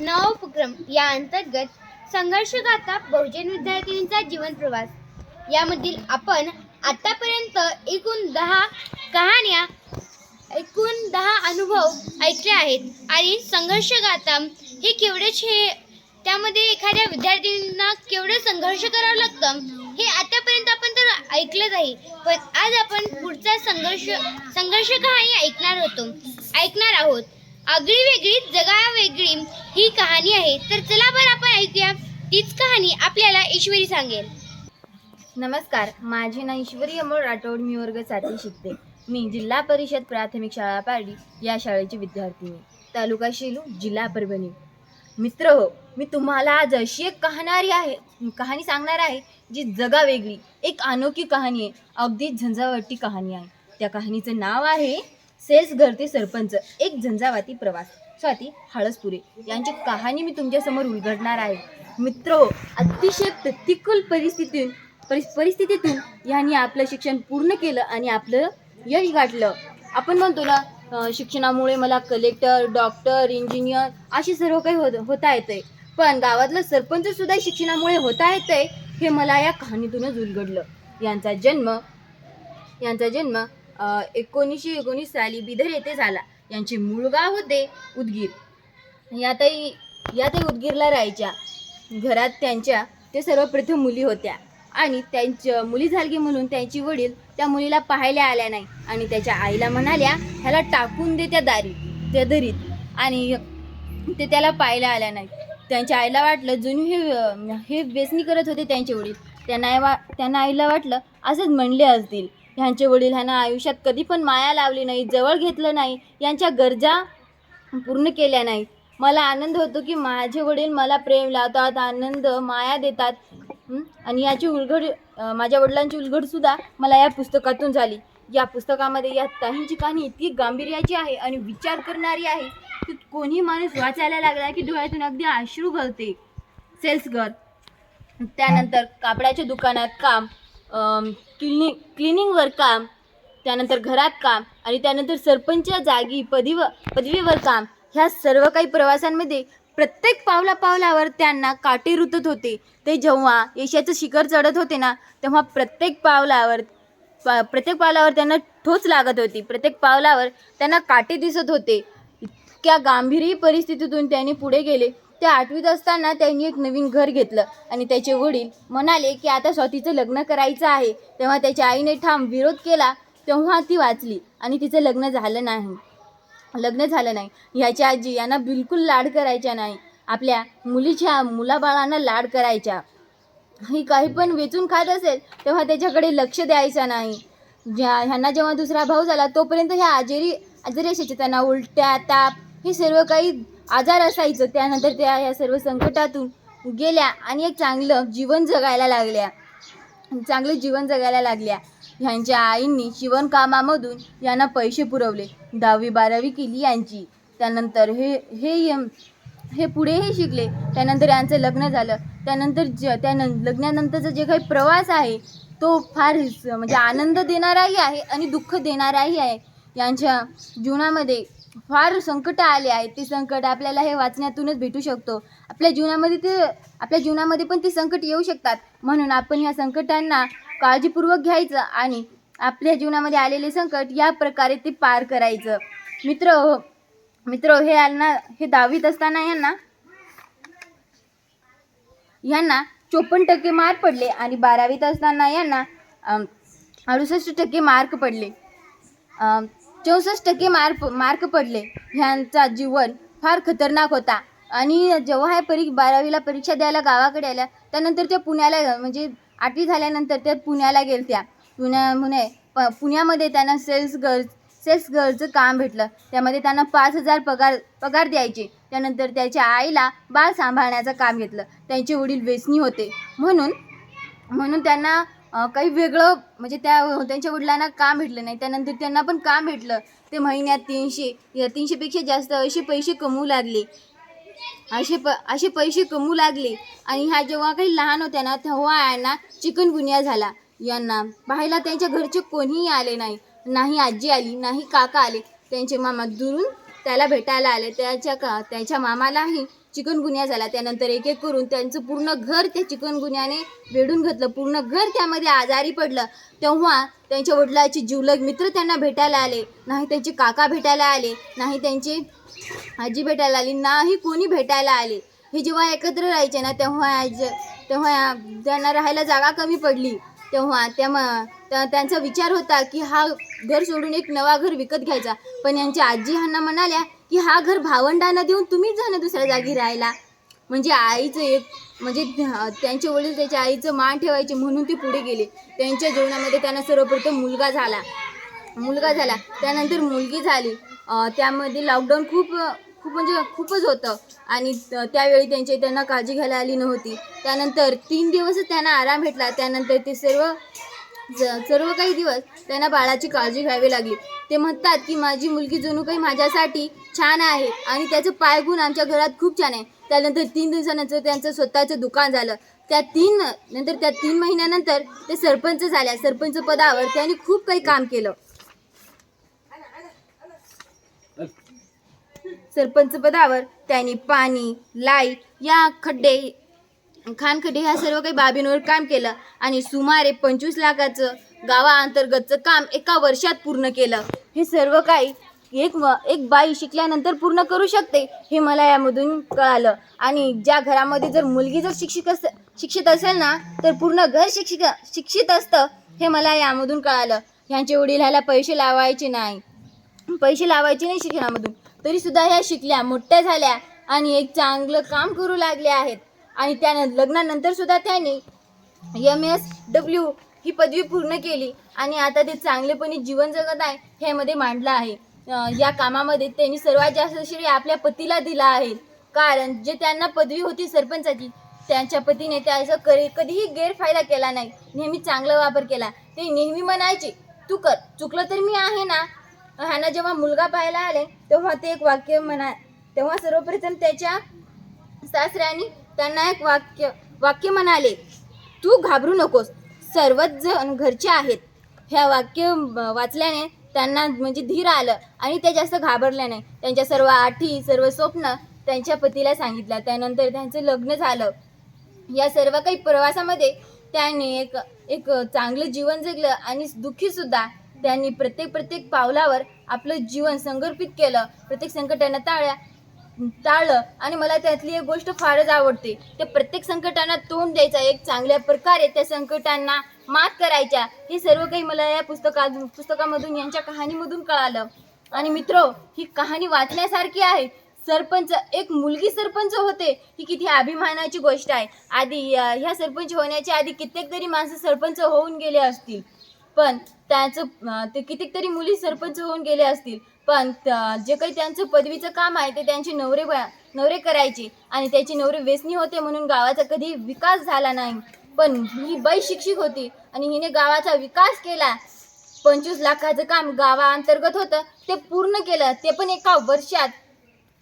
नवा उपक्रम या अंतर्गत संघर्षगाथा बहुजन विद्यार्थिनींचा जीवन प्रवास. यामधील आपण आतापर्यंत एकूण दहा कहाण्या एकूण दहा अनुभव ऐकले आहेत. आणि संघर्षगाथा हे केवढेच हे त्यामध्ये एखाद्या विद्यार्थ्यांना केवढं संघर्ष करावं लागतं हे आतापर्यंत आपण तर ऐकलंच आहे. पण आज आपण पुढचा संघर्ष संघर्ष कहाणी ऐकणार होतो ऐकणार आहोत. आगळी वेगळी जगा वेगळी ही कहाणी आहे. तर चला बरं आपण ऐकूया. तीच कहाणी आपल्याला ईश्वरी सांगेल. नमस्कार माझे नाव ईश्वरी अमोल राठोड. मी वर्ग सातवी शिकते. मी जिल्हा परिषद प्राथमिक शाळा पारडी या शाळेची विद्यार्थिनी तालुका शेलू जिल्हा परभणी. मित्र हो मी तुम्हाला आज अशी एक कहाणारी आहे कहाणी सांगणार आहे जी जगा वेगळी एक अनोखी कहाणी आहे. अगदी झंझावटी कहाणी आहे. त्या कहाणीचं नाव आहे सेल्स घरते सरपंच एक झंझावाती प्रवास. स्वाती हळसपुरे यांची कहाणी मी तुमच्यासमोर उलगडणार आहे. मित्र हो अतिशय प्रतिकूल परिस्थितीतून परिस परिस्थितीतून यांनी आपलं शिक्षण पूर्ण केलं आणि आपलं यश गाठलं. आपण म्हणतो ना शिक्षणामुळे मला कलेक्टर डॉक्टर इंजिनियर असे सर्व काही होत होता येतंय. पण गावातलं सरपंच सुद्धा शिक्षणामुळे होता येतंय हे मला या कहाणीतूनच उलगडलं. यांचा जन्म यांचा जन्म एकोणीसशे एकोणीस साली बिदर येथे झाला. यांचे मूळ गाव होते उदगीर. यातही यातही उदगीरला राहायच्या. घरात त्यांच्या ते सर्वप्रथम मुली होत्या. आणि त्यांच्या मुली झालगी म्हणून त्यांची वडील त्या मुलीला पाहायला आल्या नाही. आणि त्याच्या आईला म्हणाल्या ह्याला टाकून दे त्या दारी त्या दरीत. आणि ते त्याला पाहायला आल्या नाही. त्यांच्या आईला वाटलं जुनी हे हे व्यसनी करत होते त्यांचे वडील. त्यांना आई वा त्यांना आईला वाटलं असंच म्हणले असतील. ह्यांचे वडील ह्यांना आयुष्यात कधी पण माया लावली नाही जवळ घेतलं नाही यांच्या गरजा पूर्ण केल्या नाहीत मला आनंद होतो की माझे वडील मला प्रेम लावतात आनंद माया देतात. आणि याची उलगड माझ्या वडिलांची उलगडसुद्धा मला या पुस्तकातून झाली. या पुस्तकामध्ये या ताईंची कहाणी इतकी गांभीर्याची आहे आणि विचार करणारी आहे की कोणी माणूस वाचायला लागला की डोळ्यातून अगदी अश्रू घालते सेल्स घर. त्यानंतर कापडाच्या दुकानात काम. क्लिनिंग क्लिनिंगवर काम त्यानंतर घरात काम आणि त्यानंतर सरपंच जागी पदीव पदवीवर काम. ह्या सर्व काही प्रवासांमध्ये प्रत्येक पावला पावलावर त्यांना काटे रुतत होते. ते जेव्हा यशाचं शिखर चढत होते ना तेव्हा प्रत्येक पावलावर पा प्रत्येक पावलावर त्यांना ठोच लागत होती. प्रत्येक पावलावर त्यांना काटे दिसत होते. इतक्या गांभीर्य परिस्थितीतून त्यांनी पुढे गेले. ते आठवीत असताना त्यांनी एक नवीन घर घेतलं आणि त्याचे वडील म्हणाले की आता स्वातीचं लग्न करायचं आहे. तेव्हा त्याच्या आईने ठाम विरोध केला तेव्हा ती वाचली आणि तिचं लग्न झालं नाही. लग्न झालं नाही. ह्याच्या आजी यांना बिलकुल लाड करायच्या नाही. आपल्या मुलीच्या मुलाबाळांना लाड करायच्या. ही काही पण वेचून खात असेल तेव्हा त्याच्याकडे लक्ष द्यायचं नाही. ज्या ह्यांना जेव्हा दुसरा भाऊ झाला तोपर्यंत ह्या आजेरी आजारी असायचे त्यांना उलट्या ताप हे सर्व काही आजार असायचं. त्यानंतर त्या ह्या सर्व संकटातून गेल्या आणि एक चांगलं जीवन जगायला लागल्या. चांगलं जीवन जगायला लागल्या. ह्यांच्या आईंनी शिवणकामामधून यांना पैसे पुरवले. दहावी बारावी केली यांची. त्यानंतर हे हे हे पुढेही शिकले. त्यानंतर यांचं लग्न झालं. त्यानंतर ज त्यानं लग्नानंतरचा जे काही प्रवास आहे तो फार म्हणजे आनंद देणाराही आहे आणि दुःख देणाराही आहे. यांच्या जीवनामध्ये फार संकट आले आहेत ते संकट. आपल्याला हे वाचण्यातूनच भेटू शकतो. आपल्या जीवनामध्ये ते आपल्या जीवनामध्ये पण ते संकट येऊ शकतात. म्हणून आपण ह्या संकटांना काळजीपूर्वक घ्यायचं आणि आपल्या जीवनामध्ये आलेले संकट या प्रकारे ते पार करायचं. मित्र मित्र हे यांना हे दहावीत असताना यांना यांना चोपन्न टक्के मार्क पडले आणि बारावीत असताना यांना अडुसष्ट टक्के मार्क पडले. चौसष्ट टक्के मार्क मार्क पडले. ह्यांचा जीवन फार खतरनाक होता. आणि जेव्हा ह्या परी बारावीला परीक्षा द्यायला गावाकडे आल्या त्यानंतर त्या पुण्याला म्हणजे आठवी झाल्यानंतर त्या पुण्याला गेलत्या. पुण्यामुळे प पुण्यामध्ये त्यांना सेल्स गर्ल्स सेल्स गर्लचं काम भेटलं. त्यामध्ये त्यांना पाच हजार पगार पगार द्यायचे. त्यानंतर त्याच्या आईला बाळ सांभाळण्याचं काम घेतलं. त्यांचे वडील व्यसनी होते. म्हणून म्हणून त्यांना काही वेगळं म्हणजे त्या त्यांच्या वडिलांना काम भेटलं नाही? त्यानंतर त्यांना पण काम भेटलं? ते महिन्यात तीनशे या तीनशेपेक्षा जास्त असे पैसे कमवू लागले. असे प असे पैसे कमवू लागले. आणि ह्या जेव्हा काही लहान होत्या ना तेव्हा यांना चिकनगुनिया झाला. यांना पाहायला त्यांच्या घरचे कोणीही आले नाही. नाही आजी आली नाही काका आले. त्यांचे मामा दुरून त्याला भेटायला आले. त्याच्या का त्याच्या मामालाही चिकनगुन्या झाला. त्यानंतर एक एक करून त्यांचं पूर्ण घर त्या चिकनगुन्याने वेढून घेतलं. पूर्ण घर त्यामध्ये आजारी पडलं. तेव्हा त्यांच्या वडिलाचे जिवलग मित्र त्यांना भेटायला आले. नाही त्यांचे काका भेटायला आले. नाही त्यांची आजी भेटायला आली. नाही कोणी भेटायला आले. हे जेव्हा एकत्र राहायचे ना तेव्हा आज तेव्हा त्यांना राहायला जागा कमी पडली. तेव्हा त्या म- त्या- त्यांचा विचार होता की हा घर सोडून एक नवा घर विकत घ्यायचा. पण यांच्या आजी ह्यांना म्हणाल्या की हा घर भावंडांना देऊन तुम्हीच जाणं दुसऱ्या जागी राहायला. म्हणजे आईचं एक म्हणजे त्यांचे वडील त्याच्या आईचं मान ठेवायचे म्हणून ते पुढे गेले. त्यांच्या जीवनामध्ये त्यांना सर्वप्रथम मुलगा झाला. मुलगा झाला. त्यानंतर मुलगी झाली. त्यामध्ये लॉकडाऊन खूप खूप म्हणजे खूपच होतं. आणि त्यावेळी त्यांची त्यांना काळजी घ्यायला आली नव्हती. त्यानंतर तीन दिवसच त्यांना आराम भेटला. त्यानंतर ते सर्व ज- सर्व काही दिवस त्यांना बाळाची काळजी घ्यावी लागली. ते म्हणतात की माझी मुलगी जणू काही माझ्यासाठी छान आहे आणि त्याचं पायगुण आमच्या घरात खूप छान आहे. त्यानंतर तीन दिवसानंतर त्यांचं स्वतःचं दुकान झालं. त्या तीन नंतर त्या तीन महिन्यानंतर ते सरपंच झाल्या. सरपंच पदावर त्यांनी खूप काही काम केलं. सरपंच पदावर त्यांनी पाणी लाइट या खड्डे खानखडे ह्या सर्व काही बाबींवर काम केलं आणि सुमारे पंचवीस लाखाचं गावाअंतर्गतचं काम एका वर्षात पूर्ण केलं. हे सर्व काही एक म- एक बाई शिकल्यानंतर पूर्ण करू शकते हे मला यामधून कळालं. आणि ज्या घरामध्ये जर मुलगी जर शिक्षित अस शिक्षित असेल ना तर पूर्ण घर शिक्षिक शिक्षित असतं हे मला यामधून कळालं. ह्यांचे वडील ह्याला पैसे लावायचे नाही. पैसे लावायचे नाही शिक्षणामधून. तरीसुद्धा ह्या शिकल्या मोठ्या झाल्या आणि एक चांगलं काम करू लागल्या आहेत. आणि त्यानं लग्नानंतर सुद्धा त्याने एम एस डब्ल्यू ही पदवी पूर्ण केली. आणि आता ते चांगलेपणी जीवन जगत आहे ह्यामध्ये मांडलं आहे. या कामामध्ये त्यांनी सर्वात जास्त श्रेय आपल्या पतीला दिला आहे. कारण जे त्यांना पदवी होती सरपंचाची त्यांच्या पतीने त्याचा कधी कधीही गैरफायदा केला नाही. नेहमी चांगला वापर केला. ते नेहमी म्हणायचे तू कर. चुकलं तर मी आहे ना? ह्यांना जेव्हा मुलगा पाहायला आले तेव्हा ते एक वाक्य म्हणा तेव्हा सर्वप्रथम त्याच्या सासऱ्याने त्यांना एक वाक्य वाक्य म्हणाले तू घाबरू नकोस सर्वच जण घरचे आहेत. ह्या वाक्य वाचल्याने त्यांना म्हणजे धीर आलं आणि ते जास्त घाबरले नाही. त्यांच्या सर्व आठी सर्व स्वप्न त्यांच्या पतीला सांगितलं त्यानंतर त्यांचं लग्न झालं. या सर्व काही प्रवासामध्ये त्यांनी एक एक चांगलं जीवन जगलं आणि दुःखीसुद्धा त्यांनी प्रत्येक प्रत्येक पावलावर आपलं जीवन संघर्षित केलं. प्रत्येक संकटांना टाळ्या टाळलं. आणि मला त्यातली एक गोष्ट फारच आवडते. ते प्रत्येक संकटांना तोंड द्यायचा एक चांगल्या प्रकारे त्या संकटांना मात करायच्या. हे सर्व काही मला या पुस्तकात पुस्तकामधून यांच्या कहाणीमधून कळालं. आणि मित्र ही कहाणी वाचण्यासारखी आहे. सरपंच एक मुलगी सरपंच होते ही किती अभिमानाची गोष्ट आहे. आधी ह्या सरपंच होण्याच्या आधी कित्येक तरी माणसं सरपंच होऊन गेले असतील. पण त्याचं ते कितीक तरी मुली सरपंच होऊन गेले असतील. पण त- जे काही त्यांचं पदवीचं काम आहे ते त्यांचे नवरे नवरे करायचे आणि त्याचे नवरे व्यसनी होते म्हणून गावाचा कधी विकास झाला नाही. पण ही बाई शिक्षिक होती आणि हिने गावाचा विकास केला. पंचवीस लाखाचं काम गावाअंतर्गत होतं. ते पूर्ण केलं. ते पण एका वर्षात.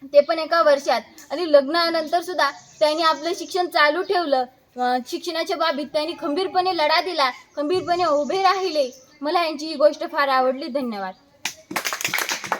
ते पण एका वर्षात. आणि लग्नानंतर सुद्धा त्यांनी आपलं शिक्षण चालू ठेवलं. शिक्षणाच्या बाबतीत त्यांनी खंबीरपणे लढा दिला खंबीरपणे उभे राहिले. मला यांची ही गोष्ट फार आवडली. धन्यवाद.